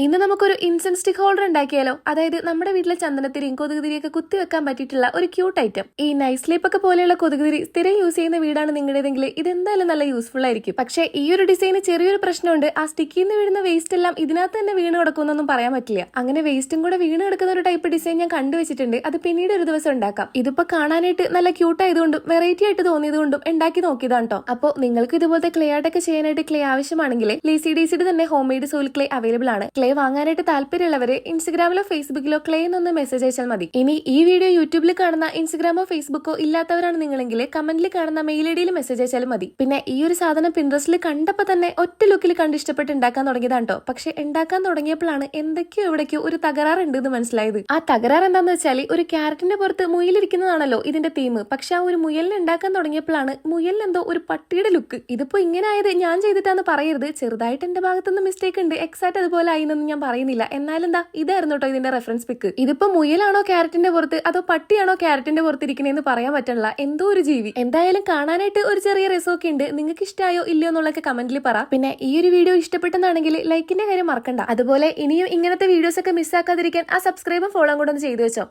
ഇന്ന് നമുക്കൊരു ഇൻസെന്റ് stick holder ഉണ്ടാക്കിയാലോ? അതായത് നമ്മുടെ വീട്ടിലെ ചന്ദനത്തിരിയും കൊതുകുതിരിയൊക്കെ കുത്തി വെക്കാൻ പറ്റിയിട്ടുള്ള ഒരു ക്യൂട്ട് ഐറ്റം ഈ നൈസ് സ്ലീപ്പ് ഒക്കെ പോലെയുള്ള കൊതുകുതിരി സ്ഥിരം യൂസ് ചെയ്യുന്ന വീടാണ് നിങ്ങളുടേതെങ്കിൽ ഇത് എന്തായാലും നല്ല യൂസ്ഫുൾ ആയിരിക്കും. പക്ഷേ ഈ ഒരു ഡിസൈന് ചെറിയൊരു പ്രശ്നമുണ്ട്. ആ സ്റ്റിക്കിൽ നിന്ന് വീഴുന്ന വേസ്റ്റ് എല്ലാം ഇതിനകത്ത് തന്നെ വീണ് കിടക്കുന്നൊന്നും പറയാൻ പറ്റില്ല. അങ്ങനെ വേസ്റ്റും കൂടെ വീണ് കിടക്കുന്ന ഒരു ടൈപ്പ് ഡിസൈൻ ഞാൻ കണ്ടുവച്ചിട്ടുണ്ട്. അത് പിന്നീട് ഒരു ദിവസം ഉണ്ടാക്കാം. ഇതിപ്പോ കാണാനായിട്ട് നല്ല ക്യൂട്ട് ആയതുകൊണ്ടും വെറൈറ്റി ആയിട്ട് തോന്നിയതുകൊണ്ടും ഉണ്ടാക്കി നോക്കിയതാണ് കേട്ടോ അപ്പോൾ നിങ്ങൾക്ക് ഇതുപോലത്തെ ക്ലേ ആർട്ടൊക്കെ ചെയ്യാനായിട്ട് ക്ലേ ആവശ്യമാണെങ്കിൽ ലേസി ഡീസിയുടെ തന്നെ home made soil clay available ആണ്. ക്ലേ വാങ്ങാനായിട്ട് താല്പര്യമുള്ളവരെ ഇൻസ്റ്റഗ്രാമിലോ ഫേസ്ബുക്കിലോ ക്ലേ എന്നൊന്ന് മെസ്സേജ് അയച്ചാൽ മതി. ഇനി ഈ വീഡിയോ യൂട്യൂബിൽ കാണുന്ന ഇൻസ്റ്റഗ്രാമോ ഫേസ്ബുക്കോ ഇല്ലാത്തവരാണ് നിങ്ങളെങ്കിൽ കമന്റിൽ കാണുന്ന മെയിൽ ഐഡിയിൽ ഡിയിൽ മെസ്സേജ് അയച്ചാൽ മതി. പിന്നെ ഈ ഒരു സാധനം പിൻട്രസ്റ്റിൽ കണ്ടപ്പോൾ തന്നെ ഒറ്റ ലുക്കിൽ കണ്ട് ഇഷ്ടപ്പെട്ട് ഉണ്ടാക്കാൻ തുടങ്ങിയതാണ് കേട്ടോ പക്ഷെ ഉണ്ടാക്കാൻ തുടങ്ങിയപ്പോഴാണ് എന്തൊക്കെയോ എവിടേക്കോ ഒരു തകരാറുണ്ട് എന്ന് മനസ്സിലായത്. ആ തകരാർ എന്താന്ന് വെച്ചാൽ ഒരു ക്യാരറ്റിന്റെ പുറത്ത് മുയലിരിക്കുന്നതാണല്ലോ ഇതിന്റെ തീം പക്ഷെ ആ ഒരു മുയലിനെ ഉണ്ടാക്കാൻ തുടങ്ങിയപ്പോഴാണ് മുയൽ എന്തോ ഒരു പട്ടിയുടെ ലുക്ക് ഇതിപ്പോ ഇങ്ങനെ ആയത് ഞാൻ ചെയ്തിട്ടാന്ന് പറയരുത്. ചെറുതായിട്ട് എന്റെ ഭാഗത്തുനിന്ന് മിസ്റ്റേക്ക് ഉണ്ട്. എക്സാക്ട് അതുപോലെ ആയിന്നൊന്നും ഞാൻ പറയുന്നില്ല. എന്നാലും എന്താ ഇതായിരുന്നു കേട്ടോ ഇതിന്റെ റെഫറൻസ് പിക്ക് ഇതിപ്പോ മുയലാണോ ക്യാരറ്റിന്റെ പുറത്ത്? അതോ പട്ടിയാണോ ക്യാരറ്റിന്റെ പുറത്ത് ഇരിക്കണേന്ന് പറയാൻ പറ്റണില്ല എന്തോ ഒരു ജീവി. എന്തായാലും കാണാനായിട്ട് ഒരു ചെറിയ രസമൊക്കെ ഉണ്ട്. നിങ്ങൾക്ക് ഇഷ്ടമായോ ഇല്ലയോ എന്നുള്ളൊക്കെ കമന്റിൽ പറ. പിന്നെ ഈ ഒരു വീഡിയോ ഇഷ്ടപ്പെട്ടെന്നാണെങ്കിൽ ലൈക്കിന്റെ കാര്യം മറക്കണ്ട. അതുപോലെ ഇനിയും ഇങ്ങനത്തെ വീഡിയോസ് ഒക്കെ മിസ്സാക്കാതിരിക്കാൻ ആ സബ്സ്ക്രൈബും ഫോളോ കൂടെ ഒന്ന് ചെയ്തു വെച്ചോ.